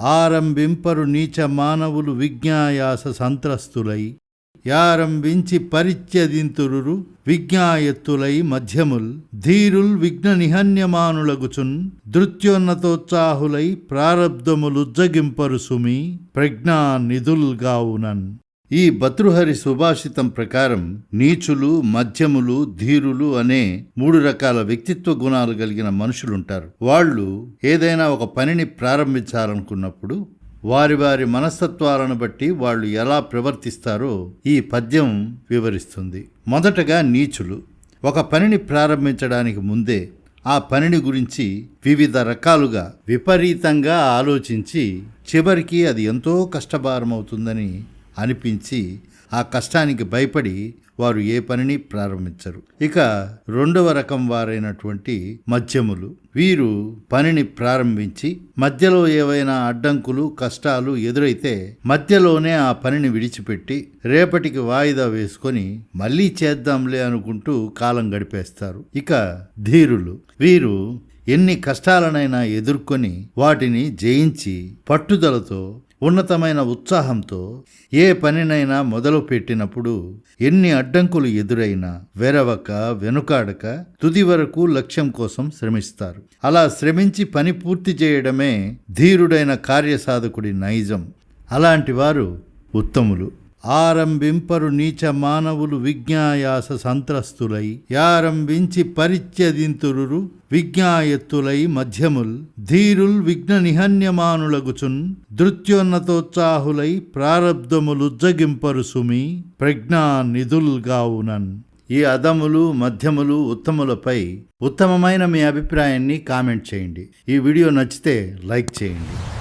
ఆరంభింపరు నీచ మానవులు విజ్ఞాయాస సంత్రస్తులై యారంభించి పరిత్యదింతురు విజ్ఞాయత్తులై మధ్యముల్ ధీరుల్ విఘ్న నిహన్యమానులగుచున్ దృత్యోన్నతోత్సాహులై ప్రారబ్ధములుజ్జగింపరు సుమి ప్రజ్ఞానిధుల్గావునన్. ఈ భతృహరి సుభాషితం ప్రకారం నీచులు మధ్యములు ధీరులు అనే మూడు రకాల వ్యక్తిత్వ గుణాలు కలిగిన మనుషులుంటారు. వాళ్ళు ఏదైనా ఒక పనిని ప్రారంభించాలనుకున్నప్పుడు వారి వారి మనస్తత్వాలను బట్టి వాళ్ళు ఎలా ప్రవర్తిస్తారో ఈ పద్యం వివరిస్తుంది. మొదటగా నీచులు. ఒక పనిని ప్రారంభించడానికి ముందే ఆ పనిని గురించి వివిధ రకాలుగా విపరీతంగా ఆలోచించి చివరికి అది ఎంతో కష్టభారమవుతుందని అనిపించి ఆ కష్టానికి భయపడి వారు ఏ పనిని ప్రారంభించరు. ఇక రెండవ రకం వారైనటువంటి మధ్యములు వీరు పనిని ప్రారంభించి మధ్యలో ఏవైనా అడ్డంకులు కష్టాలు ఎదురైతే మధ్యలోనే ఆ పనిని విడిచిపెట్టి రేపటికి వాయిదా వేసుకొని మళ్ళీ చేద్దాంలే అనుకుంటూ కాలం గడిపేస్తారు. ఇక ధీరులు. వీరు ఎన్ని కష్టాలనైనా ఎదుర్కొని వాటిని జయించి పట్టుదలతో ఉన్నతమైన ఉత్సాహంతో ఏ పనినైనా మొదలు పెట్టినప్పుడు ఎన్ని అడ్డంకులు ఎదురైనా వెరవక వెనుకాడక తుది వరకు లక్ష్యం కోసం శ్రమిస్తారు. అలా శ్రమించి పని పూర్తి చేయడమే ధీరుడైన కార్యసాధకుడి నైజం. అలాంటి వారు ఉత్తములు. ఆరంభింపరు నీచ మానవులు విజ్ఞాయాస సంత్రస్తులై యారంభించి పరిత్యదింతురు విజ్ఞాయత్తులై మధ్యముల్ ధీరుల్ విఘ్న నిహన్యమానులగుచున్ ధృత్యోన్నతోత్సాహులై ప్రారబ్ధములుజ్జగింపరు సుమి ప్రజ్ఞా నిధుల్గావునన్ ఈ అదములు మధ్యములు ఉత్తములపై ఉత్తమమైన మీ అభిప్రాయాన్ని కామెంట్ చేయండి. ఈ వీడియో నచ్చితే లైక్ చేయండి.